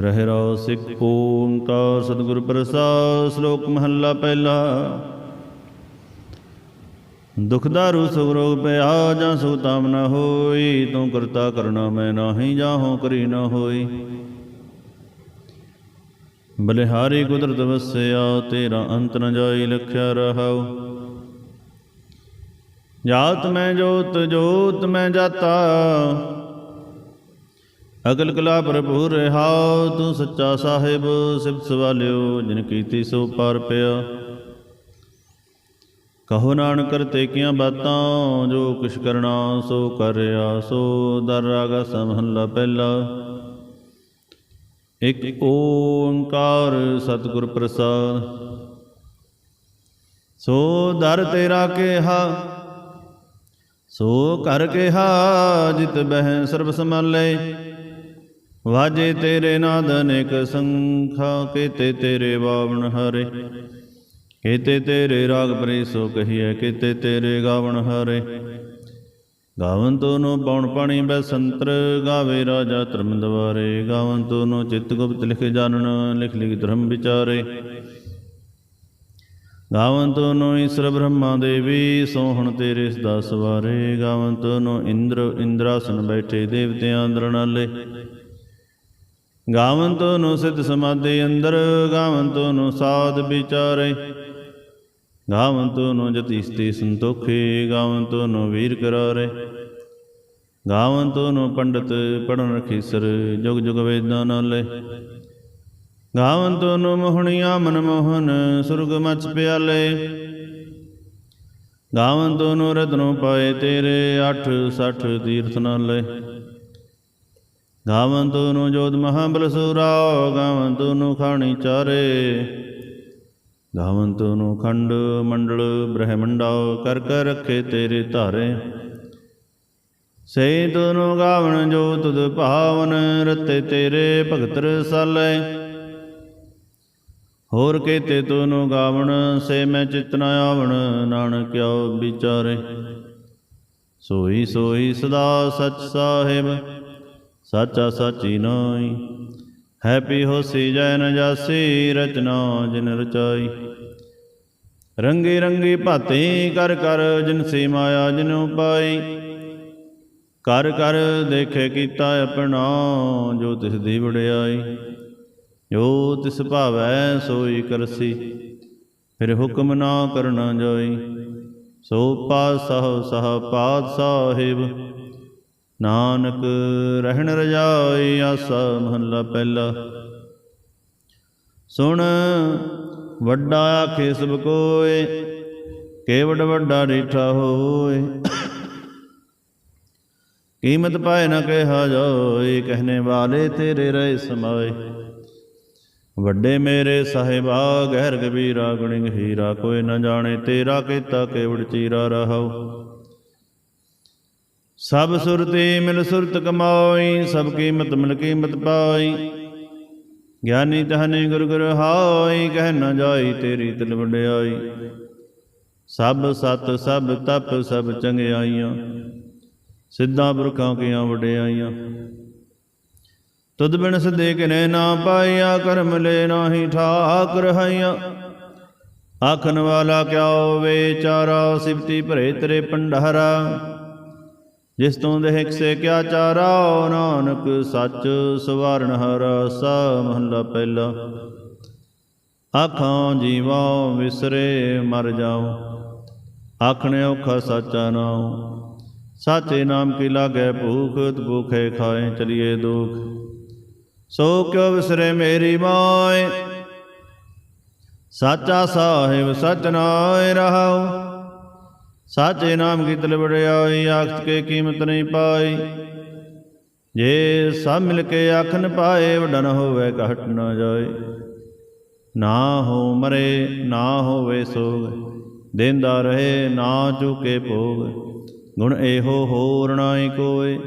ਰਹਿ ਰੋ ਸਿੱਖ ਓੰਕਾਰ ਸਤਿਗੁਰ ਪ੍ਰਸਾਦ, ਸ਼ਲੋਕ ਮਹੱਲਾ ਪਹਿਲਾ। ਦੁਖ ਦਾਰੂ ਸੁਖ ਰੋਗ ਪਿਆ ਜਾਂ ਸੁਖ ਤਾਮ ਨ ਹੋਈ, ਤੂੰ ਕਰਤਾ ਕਰਨਾ ਮੈਂ ਨਾਹੀ ਜਾਹੋ ਕਰੀ ਨ ਹੋਈ। ਬਲਿਹਾਰੀ ਕੁਦਰਤ ਵਸਿਆ, ਤੇਰਾ ਅੰਤ ਨ ਜਾਈ ਲਖਿਆ ਰਹਾਉ। ਜਾਤ ਮੈਂ ਜੋਤ ਜੋਤ ਮੈਂ ਜਾਤਾ ਅਗਲ ਕਲਾ ਭਰਪੂਰ ਰਹਾ, ਤੂੰ ਸੱਚਾ ਸਾਹਿਬ, ਸਿਫਤ ਸਵਾਲਿਓ, ਜਿਨ ਕੀਤੀ ਸੋ ਪਾਰ ਪਿਆ। ਕਹੋ ਨਾਨਕ ਕਰਤੇ ਕੀਆਂ ਬਾਤਾਂ, ਜੋ ਕੁਛ ਕਰਨਾ ਸੋ ਕਰਿਆ ਸੋ ਦਰ ਰਾਗਾ ਪਹਿਲਾ। ਇਕ ਓੰਕਾਰ ਸਤਿਗੁਰ ਪ੍ਰਸਾਦ, ਸੋ ਦਰ ਤੇਰਾ ਕਿਹਾ, ਸੋ ਕਰ ਕਿਹਾ, ਜਿਤ ਬਹਿ ਸਰਬ ਸਮਾਲੇ ਵਾਜੇ ਤੇਰੇ ਨਾਦ ਅਨੇਕ ਸੰਖਾ, ਕੀਤੇ ਤੇਰੇ ਬਾਵਣ ਹਰੇ। ਕੀਤੇ ਤੇਰੇ ਰਾਗ ਪਰੇ ਸੋ ਕਹੀਐ, ਕੀਤੇ ਤੇਰੇ ਗਾਵਣ ਹਰੇ। ਗਾਵਨ ਤੋਨੋ ਪਉਣ ਪਾਣੀ ਬੈਸੰਤਰ ਗਾਵੇ ਰਾਜਾ ਧਰਮ ਦਵਾਰੇ। ਗਾਵਨ ਤੋਨੋ ਚਿਤ ਗੁਪਤ ਲਿਖ ਜਾਣਨ, ਲਿਖ ਲਿਖ ਧਰਮ ਵਿਚਾਰੇ। ਗਾਵਨ ਤੋਨੋ ਈਸ਼ਰ ਬ੍ਰਹਮਾ ਦੇਵੀ, ਸੋਹਣ ਤੇਰੇ ਸਦਾ ਸਵਾਰੇ। ਗਾਵਨ ਤੋਨੋ ਇੰਦਰ, ਇੰਦਰਾਸਨ ਬੈਠੇ ਦੇਵਤਿਆਂ ਅੰਦਰ ਨਾਲੇ। ਗਾਵਨ ਨੂੰ ਸਿੱਧ ਸਮਾਧੀ ਅੰਦਰ ਗਾਵਨ ਨੂੰ ਸਾਧ ਵਿਚਾਰੇ। ਗਾਵਨ ਨੂੰ ਜਤੀ ਸਤੀ ਸੰਤੋਖੇ ਗਾਵਨ ਨੂੰ ਵੀਰ ਕਰਾਰੇ। ਗਾਵਨ ਨੂੰ ਪੰਡਤ ਪੜਨ ਰਖੀਸਰ ਜੁਗ ਜੁਗ ਵੇਦਾਂ ਨਾਲੇ। ਗਾਵਨ ਨੂੰ ਮੋਹਣੀਆਂ ਮਨ ਮੋਹਨ, ਸੁਰਗ ਮਚ ਪਿਆਲੇ। ਗਾਵਨ ਨੂੰ ਰਤਨੋ ਪਾਏ ਤੇਰੇ 8 60 ਤੀਰਥ ਨਾਲੇ। ਗਾਵਨ ਤੋਨੋ ਜੋਤ ਮਹਾਬਲ ਸੂਰਾ ਗਾਵਨ ਤੋਨੋ ਖਾਣੀ ਚਾਰੇ। ਗਾਵਨ ਤੋਨੋ ਖੰਡ ਮੰਡਲ ਬ੍ਰਹਮੰਡਾ, ਕਰ ਕਰ ਰੱਖੇ ਤੇਰੇ ਧਾਰੇ। ਸੇ ਤੋਨੋ ਗਾਵਨ ਜੋ ਤੁਧ ਭਾਵਨ, ਰਤੇ ਤੇਰੇ ਭਗਤ ਰਸਾਲੇ। ਹੋਰ ਕੀਤੇ ਤੋਨੋ ਗਾਵਣ, ਸੇ ਮੈਂ ਚਿਤ ਨ ਆਵਣ, ਨਾਨਕ ਕਿਉ ਵਿਚਾਰੇ। ਸੋਈ ਸੋਈ ਸਦਾ ਸਚ ਸਾਹਿਬ। ਸਾਚਾ ਸਾਚੀ ਨਾਈ ਹੈਪੀ ਹੋਸੀ ਜੈ ਨ ਜਾਸੀ ਰਚਨਾ ਜਿਨ ਰਚਾਈ। ਰੰਗੀ ਰੰਗੀ ਭਾਤੀ ਕਰ ਕਰ ਜਿਨ ਸੀ ਮਾਇਆ ਜਿਨੁ ਪਾਈ। ਕਰ ਕਰ ਦੇਖੇ ਕੀਤਾ ਆਪਣਾ ਜੋ ਤਿਸ ਦੀ ਵਡਿਆਈ। ਜੋ ਤਿਸ ਭਾਵੈ ਸੋਈ ਕਰਸੀ, ਫਿਰ ਹੁਕਮ ਨਾ ਕਰਨਾ ਜਾਈ। ਸੋ ਪਾਸਹ ਸਹ ਪਾਦ ਸਾਹਿਬ ਨਾਨਕ ਰਹਿਣ ਰਜਾਏ ਆਸਾ ਮਹੱਲਾ ਪਹਿਲਾ। ਸੁਣ, ਵੱਡਾ ਆਖੇ ਸਭ ਕੋਏ ਕੇਵਡ ਵੱਡਾ ਰੀਠਾ ਹੋਏ। ਕੀਮਤ ਪਾਏ ਨਾ ਕਹਿਆ ਜਾਏ ਕਹਨੇ ਵਾਲੇ ਤੇਰੇ ਰਹਿ ਸਮਾਏ। ਵੱਡੇ ਮੇਰੇ ਸਾਹਿਬਾ, ਗਹਿਰ ਕਬੀਰਾ ਗੁਣਿ ਹੀਰਾ ਕੋਈ ਨਾ ਜਾਣੇ ਤੇਰਾ ਕੀਤਾ ਕੇਵੜ ਚੀਰਾ ਰਹਾਓ ਸਭ ਸੁਰਤੀ ਮਿਲ ਸੁਰਤ ਕਮਾਈ, ਸਭ ਕੀਮਤ ਮਿਲ ਕੀਮਤ ਪਾਈ। ਗਿਆਨੀ ਤਹਨੇ ਗੁਰ ਗੁਰ ਹਾਈ, ਕਹਿ ਨਾ ਜਾਈ ਤੇਰੀ ਤਿਲ ਵਡਿਆਈ। ਸਭ ਸਤ, ਸਭ ਤਪ, ਸਭ ਚੰਗਿਆਈਆਂ, ਸਿੱਧਾਂ ਪੁਰਖਾਂ ਕੀਆਂ ਵਡਿਆਈਆਂ। ਤੁਧ ਬਿਨ ਸਦੇ ਕਿਨੇ ਨਾ ਪਾਈਆ, ਕਰਮ ਲੈ ਨਾਹੀ ਠਾਕ ਰਹਾਈਆਂ ਆਖਣ ਵਾਲਾ ਕਿਆ ਵਿਚਾਰਾ ਸਿਫਤੀ ਭਰੇ ਤੇਰੇ ਪੰਡਹਰਾ ਜਿਸ ਤੋਂ ਦੇਖ ਸੇ ਕਿਆ ਚਾਰਾ ਨਾਨਕ ਸੱਚ ਸਵਾਰਨ ਹਰਾ ਸਾ ਮਹੱਲਾ ਪਹਿਲਾ। ਆਖਾਂ ਜੀਵਾ ਵਿਸਰੇ ਮਰ ਜਾਉ, ਆਖਣੇ ਔਖਾ ਸੱਚਾ ਨਾਉ। ਸਾਚੇ ਨਾਮ ਕੀ ਲਾਗੇ ਭੂਖ, ਭੂਖੇ ਖਾਏ ਚਲੀਏ ਦੁਖ। ਸੋ ਕਿਉ ਵਿਸਰੇ ਮੇਰੀ ਮਾਏ, ਸਾਚਾ ਸਾਹਿਬ ਸਚ ਨਾਇ ਰਹਾਉ। ਸਾਚੇ ਨਾਮ ਕੀ ਤਲ ਆਖਤ ਕੇ ਕੀਮਤ ਨਹੀਂ ਪਾਈ। ਜੇ ਸਭ ਮਿਲ ਕੇ ਆਖਨ ਪਾਏ, ਵਡਾ ਹੋਵੇ ਘਟ ਨ ਜਾਏ। ਨਾ ਹੋ ਮਰੇ, ਨਾ ਹੋਵੇ ਸੋਗ ਦੇਂਦਾ ਰਹੇ, ਨਾ ਚੁਕੇ ਭੋਗ ਗੁਣ ਇਹੋ ਹੋਰ ਨਾਹੀ ਕੋਏ।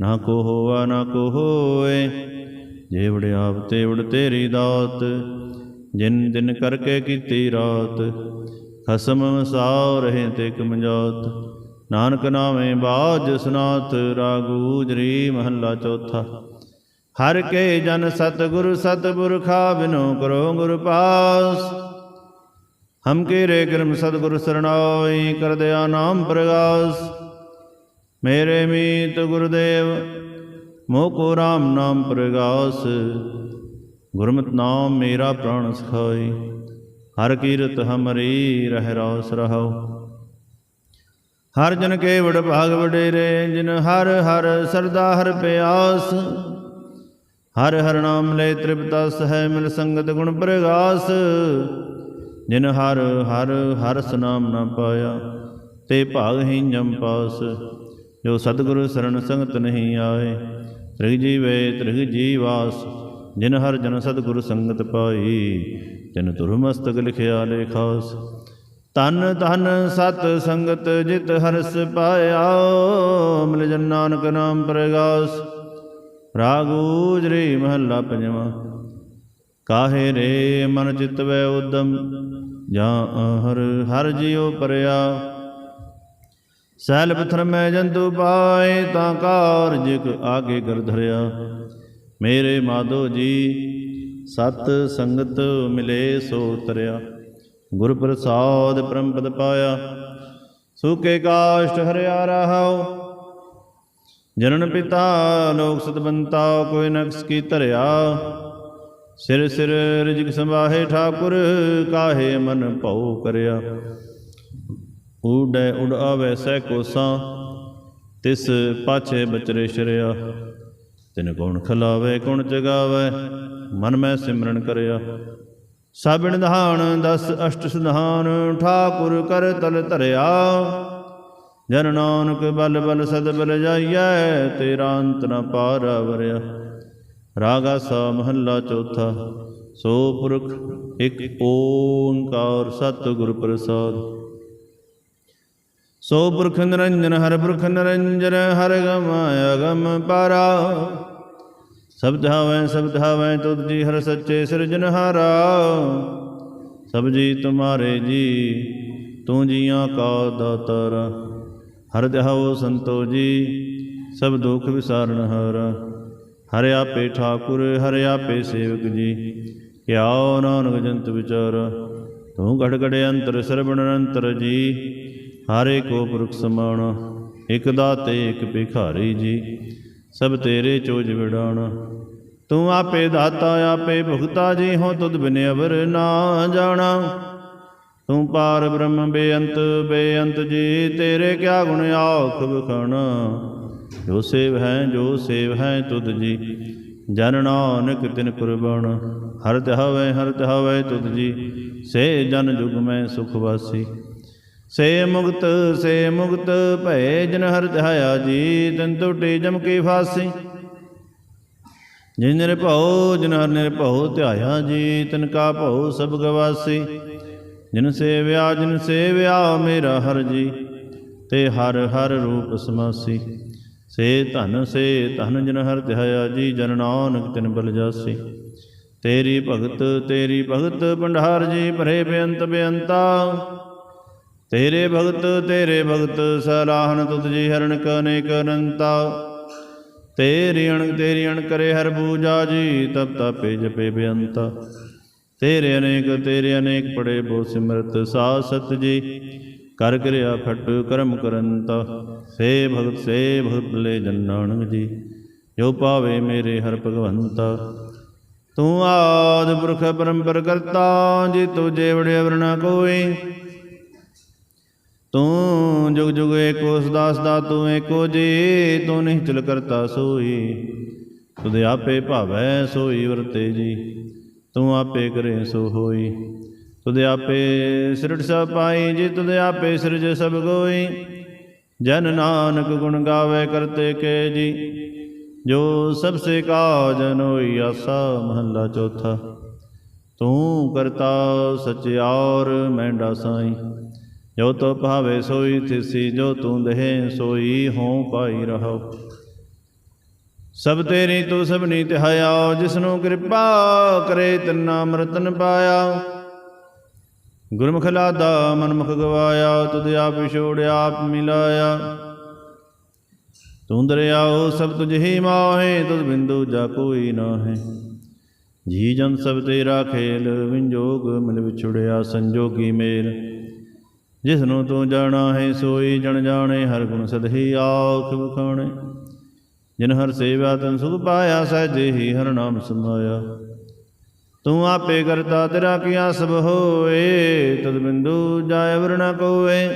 ਨਾ ਕੋ ਹੋਵਾ ਨਾ ਕੋ ਹੋਏ। ਜੇ ਵੜਿਆਪ ਤੇ ਵੜ ਤੇਰੀ ਦਾਤ, ਜਿਨ ਦਿਨ ਕਰਕੇ ਕੀਤੀ ਰਾਤ। ਖਸਮ ਵਸਾਉ ਰਹੇ ਤੇ ਕਮਜਾਤ ਨਾਨਕ ਨਾਵੇਂ ਬਾਜ ਸਨਾਤ ਰਾਗੂਜਰੀ ਮਹੱਲਾ ਚੌਥਾ। ਹਰ ਕੇ ਜਨ ਸਤਿਗੁਰ ਸਤਿਪੁਰਖਾ ਬਿਨੋ ਕਰੋ ਗੁਰ ਪਾਸ। ਹਮ ਕੇ ਰੇ ਕਰਮ ਸਤਿਗੁਰ ਸਰਣਾਈ ਕਰ ਦਿਆ ਨਾਮ ਪ੍ਰਗਾਸ। ਮੇਰੇ ਮੀਤ ਗੁਰਦੇਵ, ਮੋਹ ਕੋ ਰਾਮ ਨਾਮ ਪ੍ਰਗਾਸ। ਗੁਰਮਤਿ ਨਾਮ ਮੇਰਾ ਪ੍ਰਾਣ ਸਖਾਈ। ਹਰ ਕੀਰਤ ਹਮਰੀ ਰਹਿ ਰੋਸ ਰਹੋ। ਹਰ ਜਨ ਕੇ ਵਡ ਭਾਗ ਵਡੇਰੇ, ਜਿਨ ਹਰ ਹਰ ਸਰਦਾ ਹਰ ਪਿਆਸ। ਹਰ ਹਰ ਨਾਮ ਲੈ ਤ੍ਰਿਪਤਸ ਹੈ ਮਿਲ ਸੰਗਤ ਗੁਣ ਪ੍ਰਗਾਸ। ਜਿਨ ਹਰ ਹਰ ਹਰ ਸਨਾਮ ਨਾ ਪਾਇਆ, ਤੇ ਭਾਗ ਹੀ ਜਮ ਪਾਸ। ਜੋ ਸਤਿਗੁਰ ਸਰਣ ਸੰਗਤ ਨਹੀਂ ਆਏ, ਤ੍ਰਿਗ ਜੀਵੇ ਤ੍ਰਿਗ ਜੀਵਾਸ। ਜਿਨ ਹਰ ਜਨ ਸਤਿਗੁਰ ਸੰਗਤ ਪਾਈ, ਤਿਨ ਤੁਰ ਮਸਤਕ ਲਿਖਿਆ ਲੇਖਾਸ ਤਨ ਧਨ ਸਤ ਸੰਗਤ ਜਿਤ ਹਰਸ ਪਾਇਆ, ਮਿਲ ਜਨ ਨਾਨਕ ਨਾਮ ਪ੍ਰਗਾਸ। ਰਾਗੂਜਰੀ ਮਹੱਲਾ ਪੰਜਵਾਂ, ਕਾਹੇ ਰੇ ਮਨ ਚਿਤ ਵੈ ਉਦਮ, ਜਾਂ ਹਰ ਹਰ ਜਿਉ ਪਰਿਆ। ਸੈਲ ਪਥਰ ਮੈਂ ਜੰਤੂ ਪਾਏ, ਤਾਂ ਕਾਰਜ ਆਗੇ ਕਰ ਧਰਿਆ। ਮੇਰੇ ਮਾਧੋ ਜੀ, ਸਤ ਸੰਗਤ ਮਿਲੇ ਸੋ ਤਰਿਆ। ਗੁਰ ਪ੍ਰਸਾਦ ਪਰਮਪਦ ਪਾਇਆ, ਸੁਕੇ ਕਾਸ਼ਟ ਹਰਿਆ ਰਹਾਉ ਜਨਨ ਪਿਤਾ ਲੋਕ ਸਤਬੰਤਾ ਕੋਈ ਨਕਸ ਕੀ ਧਰਿਆ। ਸਿਰ ਸਿਰ ਰਿਜਕ ਸੰਭਾਹੇ ਠਾਕੁਰ, ਕਾਹੇ ਮਨ ਭਉ ਕਰਿਆ। ਊਡੈ ਉਡ ਆਵੈ ਸਹਿ ਕੋਸਾਂ, ਤਿਸ ਪਾਛੇ ਬਚਰੇ ਸ਼ਰਿਆ। ਤਿਨ ਕੌਣ ਖਲਾਵੇ ਕੌਣ ਜਗਾਵੇ, ਮਨ ਮੈਂ ਸਿਮਰਨ ਕਰਿਆ। ਸਭ ਨਿਧਾਨ ਦਸ ਅਸ਼ਟ ਸੁਧਾਨ, ਠਾਕੁਰ ਕਰ ਤਲ ਧਰਿਆ। ਜਨ ਨਾਨਕ ਬਲ ਬਲ ਸਦ ਬਲ ਜਾਈਐ, ਤੇਰਾ ਅੰਤ ਨ ਪਾਰ ਵਰਿਆ ਰਾਗਾ ਸਾ ਮਹੱਲਾ ਚੌਥਾ, ਸੋ ਪੁਰਖ ਇੱਕ ਓੰਕਾਰ ਸਤਿਗੁਰ ਪ੍ਰਸਾਦ। ਸੋ ਪੁਰਖ ਨਿਰੰਜਨ, ਹਰ ਪੁਰਖ ਨਿਰੰਜਨ, ਹਰ ਗਮ ਅਗਮ ਪਾਰਾ। ਸਬਦ ਹਵੈ ਸਬਦ ਹਵੈ ਤੁਧ ਜੀ ਹਰ ਸੱਚੇ ਸਿਰਜਨਹਾਰਾ ਸਭ ਜੀ ਤੁਮਾਰੇ ਜੀ, ਤੂੰ ਜੀਆਂ ਕਾ ਦਾਤਾਰ। ਹਰ ਦਹਾਉ ਸੰਤੋ ਜੀ, ਸਭ ਦੁਖ ਵਿਸਾਰਨ ਹਰ। ਹਰਿ ਆਪੇ ਠਾਕੁਰ, ਹਰਿ ਆਪੇ ਸੇਵਕ ਜੀ ਕਿਆ ਨਾਨਕ ਜੰਤ ਵਿਚਾਰ। ਤੂੰ ਘੜ ਘੜੇ ਅੰਤਰ ਸਰਬਣ ਅੰਤਰ ਜੀ, ਹਾਰੇ ਕੋ ਪੁਰਖ ਸਮਾਣ ਇਕ ਦਾਤੇ, ਇਕ ਭਿਖਾਰੀ ਜੀ। ਸਭ ਤੇਰੇ ਚੋਜ ਵਿਡਾਣ ਤੂੰ ਆਪੇ ਦਾਤਾ, ਆਪੇ ਭੁਗਤਾ ਜੀ ਹੋ ਤੁਧ ਬਿਨ ਅਵਰ ਨਾ ਜਾਣਾ। ਤੂੰ ਪਾਰ ਬ੍ਰਹਮ ਬੇਅੰਤ ਬੇਅੰਤ ਜੀ, ਤੇਰੇ ਕਿਆ ਗੁਣ ਆਖ ਬਖਾਣਾ ਜੋ ਸੇਵ ਹੈ, ਜੋ ਸੇਵ ਹੈ ਤੁਧ ਜੀ, ਜਨ ਨਾਨਕ ਤਿਨ ਕੁਰਬਾਨ। ਹਰ ਤਹਾਵੇ ਹਰ ਤਹਾਵੇ ਤੁਧ ਜੀ, ਸੇ ਜਨ ਜੁਗ ਮੈਂ ਸੁਖ ਵਾਸੀ। ਸੇ ਮੁਕਤ ਸੇ ਮੁਕਤ ਭੈ ਜਨ ਹਰ ਧਾਇਆ ਜੀ, ਤਨ ਟੁੱਟੇ ਜਮ ਕੀ ਫਾਸੀ। ਜਿਨ ਨਿਰਭਉ, ਜਿਨ ਹਰ ਨਿਰਭਉ ਧਿਆਇਆ ਜੀ, ਤਨ ਕਾ ਭਉ ਸਭ ਗਵਾਸੀ। ਜਿਨ ਸੇਵਿਆ ਜਿਨ ਸੇਵਿਆ ਮੇਰਾ ਹਰ ਜੀ, ਤੇ ਹਰ ਹਰ ਰੂਪ ਸਮਾਸੀ। ਸੇ ਧਨ ਸੇ ਧਨ ਜਿਨ ਹਰ ਧਿਆਇਆ ਜੀ, ਜਨ ਨਾਨਕ ਤਿਨ ਬਲ ਜਾਸੀ। ਤੇਰੀ ਭਗਤ ਤੇਰੀ ਭਗਤ, ਭੰਡਾਰ ਜੀ, ਭਰੇ ਬੇਅੰਤ ਬੇਅੰਤਾ। ਤੇਰੇ ਭਗਤ ਤੇਰੇ ਭਗਤ ਸਲਾਹਨ ਤੁਧ ਜੀ ਹਰਨ ਕਨੇਕ ਅਨੰਤਾ ਤੇਰੀ ਅਣ ਤੇਰੀ ਅਣ ਕਰੇ ਹਰ ਪੂਜਾ ਜੀ, ਤਪ ਤਪੇ ਜਪੇ ਬੇਅੰਤਾ। ਤੇਰੇ ਅਨੇਕ ਤੇਰੇ ਅਨੇਕ ਪੜੇ ਬੋ ਸਿਮਰਤ ਸਾ ਸਤ ਜੀ, ਕਰ ਕਿਰਿਆ ਖਟ ਕਰਮ ਕਰੰਤਾ। ਸੇ ਭਗਤ ਸੇ ਭਗਤ ਲੈ ਜਨ ਜੀ, ਜੋ ਪਾਵੇ ਮੇਰੇ ਹਰ ਭਗਵੰਤ। ਤੂੰ ਆਦ ਪੁਰਖ ਪਰੰਪਰ ਕਰਤਾ ਜੀ ਤੂੰ ਜੇਵੜੇ ਵਰਣਾ ਕੋਈ ਤੂੰ ਜੁਗ ਜੁਗ ਏਕੋ ਸਦਾ ਸਦਾ ਤੂੰ ਏਕੋ ਜੀ, ਤੂੰ ਨਿਹਚਲ ਕਰਤਾ ਸੋਈ। ਤੁਧ ਆਪੇ ਭਾਵੈ ਸੋਈ ਵਰਤੇ ਜੀ, ਤੂੰ ਆਪੇ ਕਰੇ ਸੋ ਹੋਈ। ਤੁਦੇ ਆਪੇ ਸਿਰਟ ਸਭ ਪਾਈ ਜੀ ਤੁਧ ਆਪੇ ਸਿਰਜ ਸਭ ਕੋਈ ਜਨ ਨਾਨਕ ਗੁਣ ਗਾਵੇ ਕਰਤੇ ਕੇ ਜੀ, ਜੋ ਸਭ ਸੇ ਕਾਜ ਹੋਈ ਆਸਾ ਮਹੱਲਾ ਚੌਥਾ। ਤੂੰ ਕਰਤਾ ਸਚਿਆਰ ਮੈਂਡਾ ਸਾਈ। ਜੋ ਤੋ ਭਾਵੇ ਸੋਈ ਤਿਸੀ ਜੋ ਤੂੰ ਦਹੇ ਸੋਈ ਹੋਂ ਪਾਈ ਰਹੋ ਸਭ ਤੇਰੀ ਤੂੰ ਸਭਨੀ ਤਿਹਾਇਆ ਜਿਸਨੂੰ ਕਿਰਪਾ ਕਰੇ ਤਿੰਨਾ ਅੰਮ੍ਰਿਤਨ ਪਾਇਆ। ਗੁਰਮੁਖ ਲਾਦਾ ਮਨਮੁਖ ਗਵਾਇਆ, ਤੁਧ ਆਪ ਵਿਛੋੜਿਆ ਆਪ ਮਿਲਾਇਆ। ਤੂੰ ਦਰਿਆਓ ਸਭ ਤੁਝ ਹੀ ਮਾਹੇ, ਤੁਧ ਬਿੰਦੂ ਜਾ ਕੋਈ ਨਾਹੀ। ਜੀ ਜਨ ਸਭ ਤੇਰਾ ਖੇਲ, ਵਿੰਜੋਗ ਮਿਲ ਵਿਛੜਿਆ ਸੰਜੋਗੀ ਮੇਲ। ਜਿਸ ਨੂੰ ਤੂੰ ਜਾਣਾ ਹੈ ਸੋਈ ਜਣ ਜਾਣੇ, ਹਰ ਗੁਣ ਸਦਹੀ ਆਖ ਬਖਾਣੇ ਜਿਨ ਹਰ ਸੇਵਾ ਤਨ ਸੁਖ ਪਾਇਆ, ਸਹਿਜੇ ਹੀ ਹਰ ਨਾਮ ਸਮਾਇਆ। ਤੂੰ ਆਪੇ ਕਰਤਾ ਤੇਰਾ ਕੀਆ ਸਭ ਹੋਏ, ਤਦ ਬਿੰਦੂ ਜਾਇ ਵਰਣਾ ਕੋਏ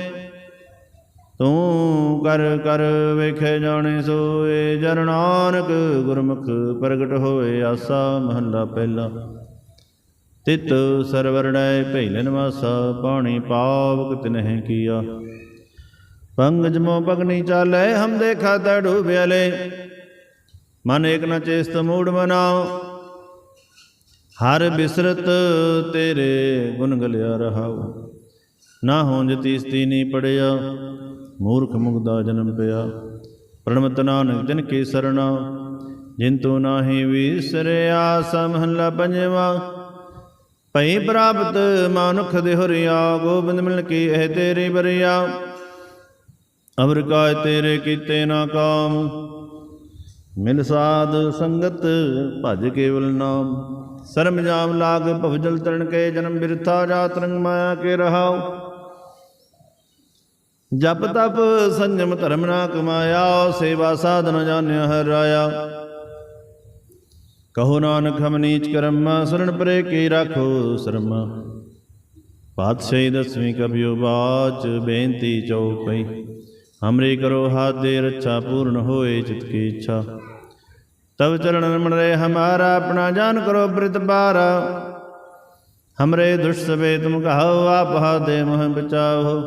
ਤੂੰ ਕਰ ਕਰ ਵੇਖੇ ਜਾਣੇ ਸੋਏ, ਜਨ ਨਾਨਕ ਗੁਰਮੁਖ ਪ੍ਰਗਟ ਹੋਏ, ਆਸਾ ਮਹੱਲਾ ਪਹਿਲਾ। ਤਿਤ ਸਰਵਰਣੈ ਪਹਿਲਨ ਵਾਸਾ ਪਾਣੀ ਪਾਵਕ ਤਿਨਹਿ ਕੀਆ। ਪੰਗਜ ਮੋ ਪਗਨੀ ਚਾਲੇ, ਹਮ ਦੇਖਾ ਤਾ ਡੂਬਿਆਲੇ ਮਨ ਏਕ ਨ ਚੇਸਤ ਮੂੜ ਮਨਾਓ। ਹਰ ਬਿਸਰਤ ਤੇਰੇ ਗੁਣ ਗਲਿਆ ਰਹਾਉ ਨਾ ਹੋਂਜ ਤੀਸਤੀ ਨੀ ਪੜਿਆ, ਮੂਰਖ ਮੁਗਦਾ ਜਨਮ ਪਿਆ। ਪ੍ਰਣਮਤ ਨਾਨਕ ਜਨ ਕੀ ਸਰਣਾ ਜਿਨ ਤੂੰ ਨਾਹੀ ਵਿਸਰਿਆ ਸਮਹਲਾ ਪੰਜਵਾ। ਭਈ ਪ੍ਰਾਪਤ ਮਾਨੁਖ ਦੇ ਹਰਿਆ ਗੋਬਿੰਦ ਮਿਲ ਕੀ ਇਹ ਤੇਰੀ ਬਰਿਆ ਅਵਰ ਕਾਇ ਤੇਰੇ ਕੀਤੇ ਨਾ ਕਾਮ, ਮਿਲ ਸਾਧ ਸੰਗਤ ਭਜ ਕੇਵਲ ਨਾਮ। ਸਰਮ ਜਾਮ ਲਾਗ ਭਵਜਲ ਤਰਨ ਕੇ ਜਨਮ ਬਿਰਥਾ ਜਾਤ ਰੰਗ ਮਾਇਆ ਕੇ ਰਹਾਉ। ਜਪ ਤਪ ਸੰਜਮ ਧਰਮ ਨਾ ਕਮਾਇਆ, ਸੇਵਾ ਸਾਧਨ ਜਾਣਿਆ ਹਰ ਰਾਇਆ ਕਹੋ ਨਾਨਕ, ਹਮ ਨੀਚ ਕਰਮ, ਸਰਣ ਪਰੇ ਕੀ ਰਾਖੋ ਸ਼ਰਮ। ਪਾਤਸ਼ਾਹੀ ਦਸਵੀਂ ਕਬਿਉ ਬਾਚ, ਬੇਨਤੀ ਚਉਪਈ ਹਮਰੇ ਕਰੋ ਹਾਥ ਦੇ ਰੱਛਾ, ਪੂਰਨ ਹੋਏ ਚਿਤ ਕੀ ਇੱਛਾ। ਤਬ ਚਰਨ ਮਨ ਰੇ, ਹਮਾਰਾ ਆਪਣਾ ਜਾਨ ਕਰੋ ਬ੍ਰਿਤ ਬਾਰ ਹਮਰੇ ਦੁष्ट ਸਵੇ, ਤੁਮ ਕਹੋ ਆਪ ਹਾ ਦੇ ਬਚਾਓ।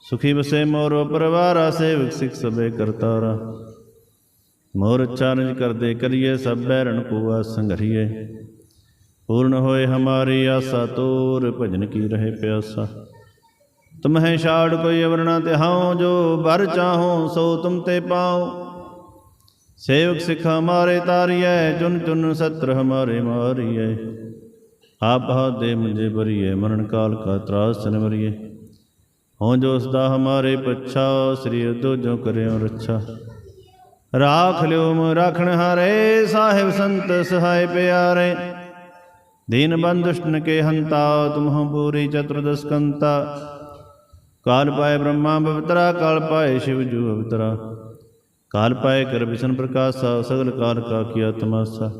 ਸੁਖੀ ਬਸੇ ਮੋਰੋ ਪਰਵਾਰਾ, ਸੇਵਕ ਸਿਖ ਸਬੇ ਕਰਤਾਰਾ। ਮੋਰ ਚਾਰਜ ਕਰਦੇ ਕਰੀਏ, ਸਭ ਬੈਰਣ ਕੋ ਸੰਘਰੀਏ। ਪੂਰਨ ਹੋਏ ਹਮਾਰੀ ਆਸਾ, ਤੋਰ ਭਜਨ ਕੀ ਰਹੇ ਪਿਆਸਾ। ਤੁਮਹਿ ਛਾੜ ਕੋਈ ਅਵਰਣਾ ਤੇ ਹਉ, ਜੋ ਭਰ ਚਾਹੋ, ਸੋ ਤੁਮ ਤੇ ਪਾਓ ਸੇਵਕ ਸਿਖ ਹਮਾਰੇ ਤਾਰੀਐ, ਚੁਨ ਚੁਨ ਸਤਰ ਹਮਾਰੇ ਮਾਰੀਐ। ਆਪ ਦੇ ਮੁਝੇ ਬਰੀਐ ਮਰਨ ਕਾਲ ਕਾ ਤਰਾਸ ਨਿਵਰੀਐ ਹੋਂ ਜੋ ਸਦਾ ਹਮਾਰੇ ਪੱਛਾ, ਸ੍ਰੀ ਅਦੋ ਜੋ ਕਰਿਓ ਰੱਛਾ। ਰਾਖ ਲਿਓ ਮ ਰਾਖਣ ਹਾਰੇ, ਸਾਹਿਬ ਸੰਤ ਸਹਾਇ ਪਿਆਰੇ। ਦੀਨ ਬੰਦੁਸ਼ਟਨ ਕੇ ਹੰਤਾ ਤੁਮਹੁ ਪੂਰੀ ਚਤੁਰਦਸ ਕੰਤਾ। ਕਾਲ ਪਾਏ ਬ੍ਰਹਮਾ ਬਵਤਰਾ, ਕਾਲ ਪਾਏ ਸ਼ਿਵ ਜੂ ਅਵਤਰਾ। ਕਾਲ ਪਾਏ ਕਰ ਵਿਸ਼ਨ ਪ੍ਰਕਾਸ਼ਾ, ਸਗਲ ਕਾਲ ਕਾ ਕੀਆ ਤਮਾਸਾ।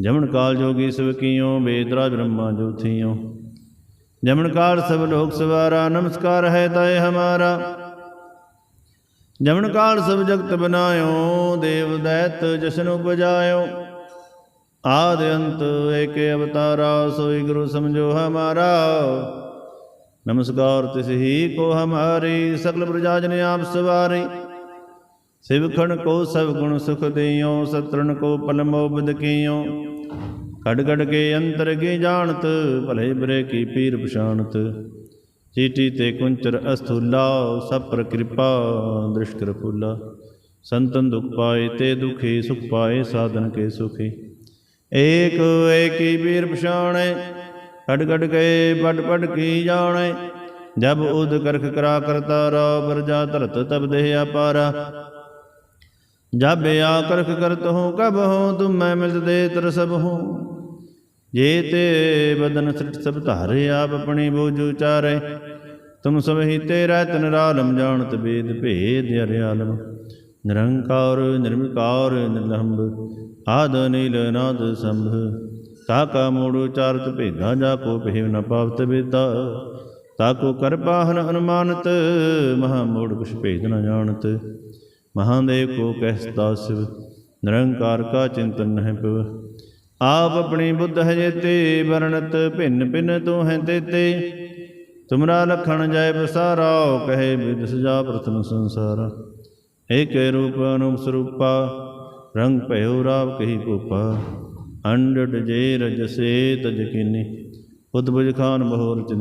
ਜਮਨ ਕਾਲ ਜੋਗੀ ਸਭ ਕੀਓ ਵੇਦਰਾਜ ਬ੍ਰਹਮਾ ਜੋਥੀਓ ਜਮਨ ਕਾਲ ਸਭ ਲੋਕ ਸਵਾਰਾ, ਨਮਸਕਾਰ ਹੈ ਤਾਏ ਹਮਾਰਾ। ਜਮਨ ਕਾਲ ਸਭ ਜਗਤ ਬਨਾਇਓ, ਦੇਵ ਦੈਤ ਜਸ਼ਨ ਉਪਜਾਇਓ। ਆਦ ਅੰਤ ਏਕ ਅਵਤਾਰਾ, ਸੋਈ ਗੁਰੂ ਸਮਝੋ ਹਮਾਰਾ। ਨਮਸਕਾਰ ਤਿਸ ਹੀ ਕੋ ਹਮਾਰੀ ਸਗਲ ਪ੍ਰਜਾ ਜਨ ਆਪ ਸਵਾਰੀ। ਸਿਵਖਣ ਕੋ ਸਭ ਗੁਣ ਸੁਖ ਦੇਇਓ ਸਤਰਨ ਕੋ ਪਲਮੋ ਬਦ ਕੀਓ। ਖੜ ਖੜ ਕੇ ਅੰਤਰ ਕੀ ਜਾਣਤ, ਭਲੇ ਬਰੇ ਕੀ ਪੀਰ ਪਛਾਣਤ। ਚੀਟੀ ਤੇ ਕੁੰਚਰ ਅਸਥੂਲਾ ਸਭ ਪਰ ਕਿਰਪਾ ਦ੍ਰਿਸ਼ ਕਰ ਸੰਤਨ ਦੁਖ ਪਾਏ ਤੇ ਦੁਖੀ, ਸੁਖ ਪਾਏ ਸਾਧਨ ਕੇ ਸੁਖੀ। ਏਕ ਏਕੀ ਵੀਰ ਪਛਾਣੈ ਕੜ ਕੜ ਕੇ ਪਟ ਪਟ ਕੀ ਜਾਣੈ। ਜਬ ਉਦ ਕਰਖ ਕਰਾ ਕਰਤਾ ਰਾ ਬਰਜਾ ਧਰਤ ਤਬ ਦੇਹ ਆਪਾਰਾ ਜਬ ਆ ਕਰਖ ਕਰਤ ਹੂੰ, ਕਬ ਹੂੰ, ਤੁਮ ਮੈਂ ਮਿਲਤ ਦੇ ਤਰ ਸਭ ਹੂੰ। ਜੇ ਤੇ ਬਦਨ ਸ੍ਰਿਟ ਸਭ ਧਾਰੇ, ਆਪ ਆਪਣੀ ਬੋਝ ਉਚਾਰੇ। ਤੁਮ ਸਭ ਹੀ ਤੇਰਾ ਤਨ ਰਾਲਮ, ਜਾਣਤ ਵੇਦ ਭੇਦ ਅਰਿਆਲਮ। ਨਿਰੰਕਾਰ ਨਿਰਮਿਕਾਰ ਨਿਰਲੰਭ, ਆਦ ਨੀਲ ਨਾਦ ਸੰਭ। ਤਾਕਾ ਮੂੜ ਉਚਾਰਤ ਭੇਦਾ, ਜਾ ਕੋ ਭੇਵ ਨ ਪਾਵਤ ਵੇਦਾ। ਤਾਕੋ ਕਰ ਪਾਹਨ ਅਨੁਮਾਨਤ, ਮਹਾ ਮੂੜ ਕੁਛ ਭੇਦ ਨ ਜਾਣਤ। ਮਹਾਦੇਵ ਕੋ ਕਹਿਸਤਾ ਸਿਵ, ਨਿਰੰਕਾਰ ਕਾ ਚਿੰਤਨ ਨਹਿ ਪਵ ਆਪ ਆਪਣੀ ਬੁੱਧ ਹਜੇ ਤੇ ਵਰਣਤ ਭਿੰਨ ਭਿੰਨ ਤੂੰ ਹੈ ਤੇਤੇ ਤੁਮਰਾ ਲਖਣ ਜੈ ਬਸਾਰਾ ਕਹੇ ਵਿਦ ਸਜਾ ਪ੍ਰਥਮ ਸੰਸਾਰ। ਏਕ ਰੂਪ ਅਨੂਪ ਸਰੂਪਾ, ਰੰਗ ਭਇਓ ਰਾਵ ਕਹੀ ਕੋਪਾ ਅੰਡਡ ਜੇ ਰਜਸੇ ਤਜ ਕੀਨੀ ਉਦਬੁਜ ਖਾਨ ਬਹੁ ਰਚ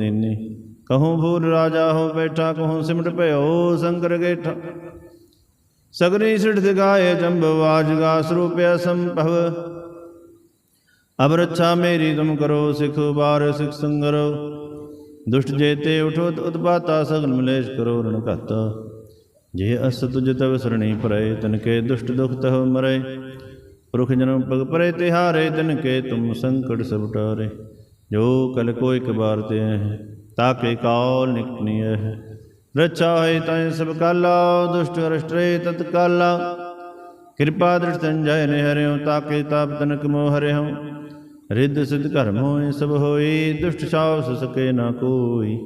ਕਹੂੰ ਭੂਲ ਰਾਜਾ ਹੋ ਬੈਠਾ, ਕਹੂੰ ਸਿਮਟ ਭਇਓ ਸੰਕਰ ਗੇਠਾ। ਸਗਰੀ ਸਿੜ ਦਿਗਾਏ ਜੰਬਵਾਜ ਗਾ ਸਰੂਪਿਆ ਸੰਭਵ ਅਬ ਰੱਛਾ ਮੇਰੀ ਤੁਮ ਕਰੋ, ਸਿਖ ਬਾਰ ਸਿਖ ਸੰਗਰੋ। ਦੁਸ਼ਟ ਜੇਤੇ ਉਠੋ ਉਤਪਾਤਾ, ਸਗਲ ਮਲੇਸ਼ ਕਰੋ, ਰਣ ਘਾਤਾ। ਜੇ ਅਸ ਤੁਜ ਤਵ ਸਰਣੀ ਪਰੈ, ਤਨ ਕੇ ਦੁਸ਼ਟ ਦੁਖ ਤਹ ਮਰੈ। ਪੁਰਖ ਜਨਮ ਪਗ ਪਰੇ, ਤਿਹਾਰੇ ਤਨ ਕੇ ਤੁਮ ਸੰਕਟ ਸਭ ਟਾਰੇ। ਜੋ ਕਲ ਕੋ ਇਕ ਬਾਰ ਤੇ ਹੈ ਤਾਕੇ ਕਾਲ ਨਿਕਟਨੀ ਹੈ ਰੱਛਾ ਹੋਏ ਤੈ ਸਭ ਕਾਲਾ, ਦੁਸ਼ਟ ਰਸ਼ਟਰੇ ਤਤ ਕਾਲਾ। ਕਿਰਪਾ ਦ੍ਰਿਸ਼ ਸੰਜੈ ਨੇ ਹਰਿਓ ਤਾਕੇ ਤਾਪ ਤਨਕ ਮੋਹ ਹਰਿਓ ਰਿੱਧ ਸਿਧ ਕਰਮ ਹੋਏ, ਸਭ ਹੋਈ ਦੁਸ਼ਟ ਛਾਵ ਸਕੇ ਨਾ ਕੋਈ।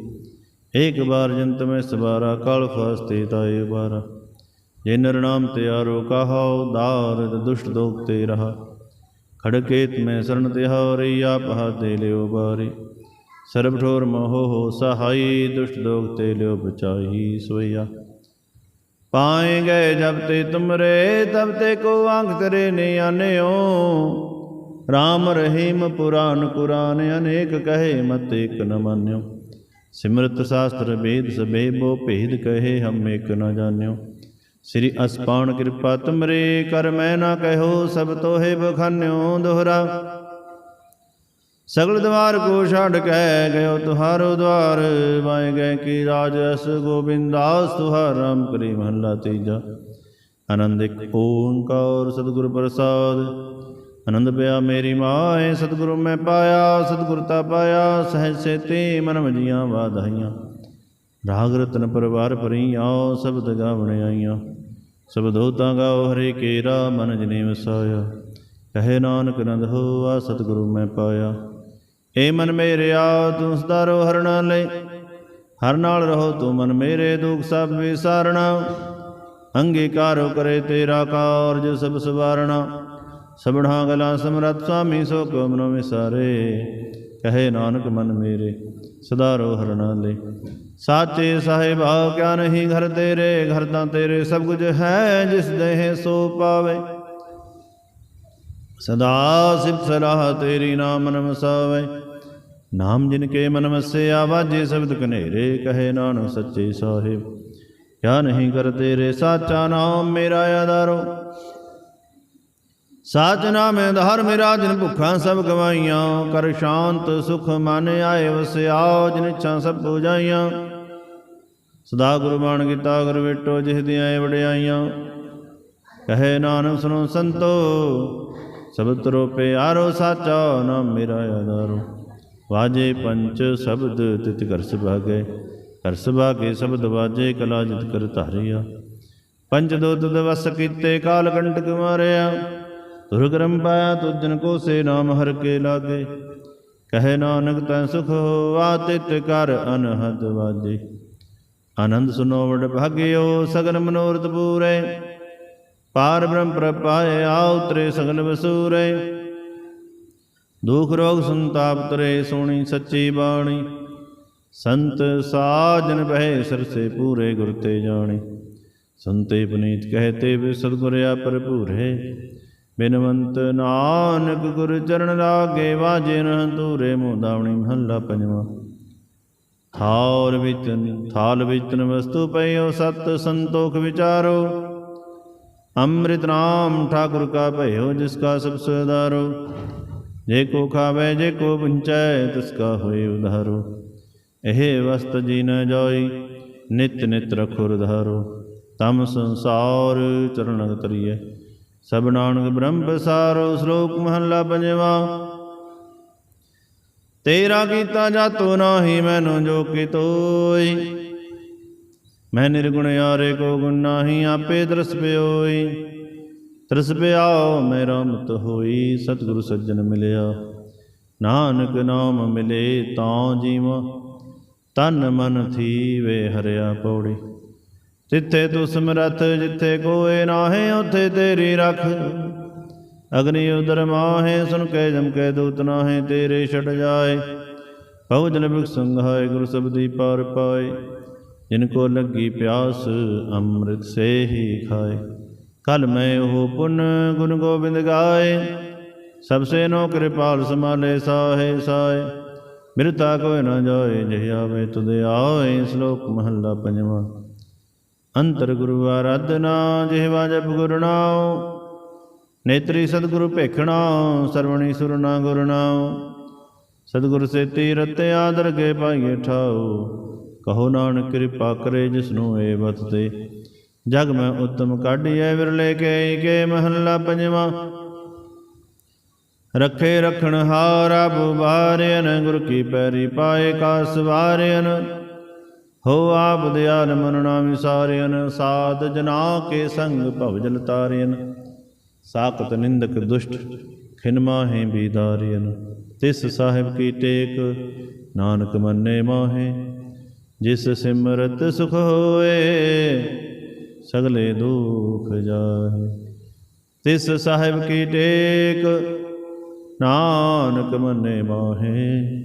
ਏਕ ਬਾਰ ਜੰਤ ਮੈਂ ਸਵਾਰਾ, ਕਲ ਫਸਤੇ ਤਾਏ ਬਾਰਾ ਜੇ ਨਰ ਨਾਮ ਤਿਆਰੋ ਕਹਾਉ ਦਾਰਦ ਦੁਸ਼ਟ ਦੋਖ ਤੇ ਰਹਾ। ਖੜਕੇਤ ਮੈਂ ਸਰਣ ਤਿਹਾਰੀ ਆਪ ਹਾਤੇ ਲਿਓ ਬਾਰੀ। ਸਰਬ ਠੋਰ ਮੋਹ ਹੋ ਸਹਾਈ, ਦੁਸ਼ਟ ਦੋਖ ਤੇ ਲਿਓ ਬਚਾਈ ਸੋਇਆ। ਪਾਏ ਗਏ ਜਬ ਤੇ ਤੁਮਰੇ, ਤਬ ਤੇ ਕੋ ਅੰਗ ਤਰੇ ਨੇ ਆਨਿਓ RAM ਰਹੀਮ ਪੁਰਾਨ ਕੁਰਾਨ, ਅਨੇਕ ਕਹੇ ਮਤ ਇਕ ਨ ਮਾਨਿਓ। ਸਿਮਰਤ ਸ਼ਾਸਤਰ ਵੇਦ ਸਭੇ ਬੋ ਭੇਦ ਕਹੇ ਹਮ ਇਕ ਨ ਜਾਣਿਓ। ਸ੍ਰੀ ਅਸਪਾਨ ਕਿਰਪਾ ਤੁਮਰੇ, ਕਰ ਮੈਂ ਨਾ ਕਹਿਓ, ਸਭ ਤੋਹੇ ਬਖਾਨਿਓ ਦੋਹਰਾ। ਸਗਲ ਦਵਾਰ ਕੋ ਛੱਡ ਕੇ ਗਇਓ ਤੁਹਾਰੋ ਦਵਾਰ ਵਾਏ ਗਏ ਕੀ ਰਾਜ ਅਸ ਗੋਬਿੰਦਾਸ, ਤੁਹਾਰ ਰਾਮ ਕਰੀ ਮਹੱਲਾ ਤੀਜਾ। ਆਨੰਦ ਇੱਕ ਓੰਕਾਰ ਸਤਿਗੁਰ ਪ੍ਰਸਾਦ ਆਨੰਦ ਪਿਆ ਮੇਰੀ ਮਾਏ, ਸਤਿਗੁਰੂ ਮੈਂ ਪਾਇਆ, ਸਤਿਗੁਰ ਤਾ ਪਾਇਆ, ਸਹਿਜ ਸੇਤੀ ਮਨ ਮਜੀਆਂ ਵਾਧਾਈਆਂ। ਰਾਗ ਰਤਨ ਪਰਵਾਰ ਭਰੀ ਭਰੀਆਂ, ਸ਼ਬਦ ਗਾਵਣ ਆਈਆਂ। ਸਬਦੋ ਤਾਂ ਗਾਓ, ਹਰੇ ਕੇਰਾ, ਮਨ ਜਨੇ ਵਸਾਇਆ। ਕਹੇ ਨਾਨਕ ਨੰਦ ਹੋਆ, ਸਤਿਗੁਰੂ ਮੈਂ ਪਾਇਆ। ਏ ਮਨ ਮੇਰਿਆ ਤੂੰ ਸਦਾਰੋ ਹਰਣਾ ਲੈ ਹਰ ਨਾਲ ਰਹੋ ਤੂੰ ਮਨ ਮੇਰੇ, ਦੁਖ ਸਭ ਵਿਸਾਰਣਾ। ਅੰਗੀਕਾਰੋ ਕਰੇ ਤੇਰਾ ਕਾਰਜ ਸਭ ਸਵਾਰਣਾ। ਸਭਨਾ ਗਲਾ ਸਮਰਤ ਸੁਆਮੀ ਸੋ ਕੋ ਮਨੋ ਵਿਸਾਰੇ। ਕਹੇ ਨਾਨਕ ਮਨ ਮੇਰੇ, ਸਦਾ ਰੋ ਹਰਨਾ ਲੈ ਸਾਚੇ ਸਾਹਿਬਾ ਕਿਆ ਨਹੀਂ ਘਰ ਤੇਰੇ, ਘਰ ਤਾਂ ਤੇਰੇ ਸਭ ਕੁਝ ਹੈ, ਜਿਸ ਦੇਹ ਸੋ ਪਾਵੇ। ਸਦਾ ਸਿਫਤ ਸਲਾਹ ਤੇਰੀ ਨਾਮ ਨਮਸਾਵੇ। ਨਾਮ ਜਿਨ ਕੇ ਮਨ ਵਸਿਆ, ਵਾਜੇ ਸ਼ਬਦ ਕਨੇਰੇ ਕਹੇ ਨਾਨਕ ਸੱਚੇ ਸਾਹਿਬ, ਕਿਆ ਨਹੀਂ ਕਰ ਤੇਰੇ, ਸਾਚਾ ਨਾਮ ਮੇਰਾ ਆਧਾਰੋ। ਸਾਚ ਨਾਮ ਆਧਾਰ ਮੇਰਾ ਜਿਨ ਭੁੱਖਾਂ ਸਭ ਗਵਾਈਆਂ, ਕਰ ਸ਼ਾਂਤ ਸੁਖ ਮਨ ਆਏ ਵਸਿਆ ਜਿਨ ਇੱਛਾ ਸਭ ਪੂਜਾਈਆਂ ਸਦਾ ਗੁਰਬਾਣ ਕੀਤਾ, ਗੁਰ ਵੇਟੋ ਜਿਸ ਦੀਆਂ ਵਡਿਆਈਆਂ। ਕਹੇ ਨਾਨਕ ਸੁਨੋ ਸੰਤੋ ਸਬਦ ਤਰੋ ਪਿਆਰੋ ਸਾਚਾ ਨਾਮ ਮੇਰਾ ਆਧਾਰੋ। ਵਾਜੇ ਪੰਚ ਸ਼ਬਦ ਤਿਤ ਕਰ ਸੁਭਾਗੇ ਕਰ ਸੁਭਾਗੇ ਸ਼ਬਦ ਵਾਜੇ ਕਲਾ ਜਿਤ ਕਰ ਧਾਰਿਆ। ਪੰਚ ਦੁੱਧ ਦਵਸ ਕੀਤੇ ਕਾਲ ਕੰਟਕ ਮਾਰਿਆ। ਦੁਰਗਰਮ ਪਾਇਆ ਤੁਜਨ ਕੋ ਸੇ ਨਾਮ ਹਰ ਕੇ ਲਾਗੇ। ਕਹੇ ਨਾਨਕ ਤੈ ਸੁਖ ਹੋਆ, ਤਿਤ ਕਰ ਅਨਹਦ ਵਾਜੇ ਆਨੰਦ ਸੁਨੋ ਵਡ ਭਾਗਿਓ ਸਗਨ ਮਨੋਰਥ ਪੂਰੇ। ਪਾਰ ਬ੍ਰਹਮ ਪ੍ਰਪਾਏ ਆ ਉਤਰੇ ਸਗਲ ਵਸੂਰੇ। ਦੁਖ ਰੋਗ ਸੰਤਾਪ ਤਰੇ, ਸੋਣੀ ਸੱਚੀ ਬਾਣੀ। ਸੰਤ ਸਾਜਨ ਬਹਿ ਸਰਸੇ ਪੂਰੇ ਗੁਰ ਤੇ ਜਾਣੀ। ਸੰਤੇ ਪੁਨੀਤ ਕਹਤੇ ਵੇ ਸਤਗੁਰਿਆ ਭਰਪੂਰੇ ਬਿਨਵੰਤ ਨਾਨਕ ਗੁਰ ਚਰਨ ਲਾਗੇ ਵਾਜੇ ਨ ਤੂਰੇ ਮੋਦਾਵਣੀ ਮਹੱਲਾ ਪੰਜਵਾ। ਥਾਲ ਵਿੱਚ ਥਾਲ ਵਿੱਚ ਵਸਤੂ ਪਈਓ ਸਤ ਸੰਤੋਖ ਵਿਚਾਰੋ। ਅੰਮ੍ਰਿਤ ਨਾਮ ਠਾਕੁਰ ਕਾ ਭਇਓ, ਜਿਸ ਕਾ ਸਭ ਸੁਦਾਰੋ ਜੇ ਕੋ ਖਾਵੇ, ਜੇ ਕੋ ਪੁੰਚੈ ਤਿਸ ਕਾ ਹੋਏ ਉਧਾਰੋ। ਇਹ ਵਸਤ ਜੀ ਨ ਜਾਈ, ਨਿਤ ਨਿਤ ਰਖੋ ਰਧਾਰੋ ਤਮ ਸੰਸਾਰ ਚਰਨ ਤਰੀਏ ਸਭ ਨਾਨਕ ਬ੍ਰਹਮ ਬਸਾਰੋ ਸ਼ਲੋਕ ਮਹੱਲਾ ਪੰਜਵਾ। ਤੇਰਾ ਕੀਤਾ ਜਾਤੋ ਨਾਹੀ, ਮੈਨੂੰ ਜੋ ਕੀ ਤੋਈ ਮੈਂ ਨਿਰਗੁਣ ਯਾਰੇ ਕੋ ਗੁਣ ਨਾਹੀ, ਆਪੇ ਦਰਸ ਪਿਓਈ। ਤਰਸ ਪਿਆਓ, ਮੇਰਾ ਮਤ ਹੋਈ, ਸਤਿਗੁਰੂ ਸੱਜਣ ਮਿਲਿਆ। ਨਾਨਕ ਨਾਮ ਮਿਲੇ, ਤਾਂ ਜੀਵਾਂ। ਤਨ ਮਨ ਥੀਵੇ, ਹਰਿਆ ਪੌੜੀ। ਜਿੱਥੇ ਤੂੰ ਸਮਰੱਥ ਜਿੱਥੇ ਕੋਏ ਨਾਹੇ, ਉਥੇ ਤੇਰੀ ਰੱਖ। ਅਗਨੀ ਉਦਰ ਮਾਹੇ ਸੁਨ ਕੇ ਜਮ ਕੇ ਦੂਤ ਨਾਹੇ, ਤੇਰੇ ਛੜ ਜਾਏ। ਬਹੁ ਜਨ ਬਿਕ ਸੰਘਾਏ ਗੁਰ ਸਬਦੀ ਪਾਰ ਪਾਏ। ਜਿਨ ਕੋ ਲੱਗੀ ਪਿਆਸ, ਅੰਮ੍ਰਿਤ ਸੇ ਹੀ ਖਾਏ। ਕਲ ਮੈਂ ਉਹ ਪੁਨ ਗੁਣ ਗੋਬਿੰਦ ਗਾਏ। ਸਭ ਸੇ ਨੋ ਕਿਰਪਾਲ ਸਮਾਲੇ ਸਾਹੇ ਸਾਏ। ਮਿਰਤਾ ਕੋਈ ਨਾ ਜਾਏ, ਜਿਹ ਆਵੇ ਤੁਦੇ ਆਏ, ਸ਼ਲੋਕ ਮਹੱਲਾ ਪੰਜਵਾਂ। ਅੰਤਰ ਗੁਰੂ ਆਰਾਧਨਾ, ਜਿਹਵਾ ਜਪ ਗੁਰ ਨਾਮ ਨੇਤਰੀ ਸਤਿਗੁਰੂ ਭੇਖਣਾ ਸਰਵਣੀ ਸੁਰਨਾ ਗੁਰਨਾਉ ਸਤਿਗੁਰ ਸੇਤੀ ਰਤੇ ਆਦਰ ਪਾਈਏ ਠਾਉ। ਕਹੋ ਨਾਨਕ ਕਿਰਪਾ ਕਰੇ ਜਿਸਨੂੰ ਏ ਵਤ ਤੇ ਜਗ ਮੈਂ ਉਤਮ ਕਾਢੀਐ ਵਿਰਲੇ ਕੇ ਕੇ ਮਹੱਲਾ ਪੰਜਵਾ। ਰਖੇ ਰਖਣ ਹਾਰਾ ਬੁਬਾਰਿਆਨ ਗੁਰ ਕੀ ਪੈਰੀ ਪਾਏ ਕਾ ਸਵਾਰਿਆਨ ਹੋ ਆਪ ਦਿਆਲ ਮਨ ਨਾ ਸਾਧ ਜਨਾ ਕੇ ਸੰਗ ਭਵਜਲ ਤਾਰਿਆਨ ਸਾਖਤ ਨਿੰਦਕ ਦੁਸ਼ਟ, ਖਿਨ ਮਾਹੇ ਬੀਦਾਰਿਆਨ ਤਿਸ ਸਾਹਿਬ ਕੀ ਟੇਕ, ਨਾਨਕ ਮੰਨੇ ਮਾਹੇ। ਜਿਸ ਸਿਮਰਤ ਸੁਖ ਹੋਏ, ਸਗਲੇ ਦੁਖ ਜਾਹੇ। ਤਿਸ ਸਾਹਿਬ ਕੀ ਟੇਕ, ਨਾਨਕ ਮੰਨੇ ਮਾਹੇ।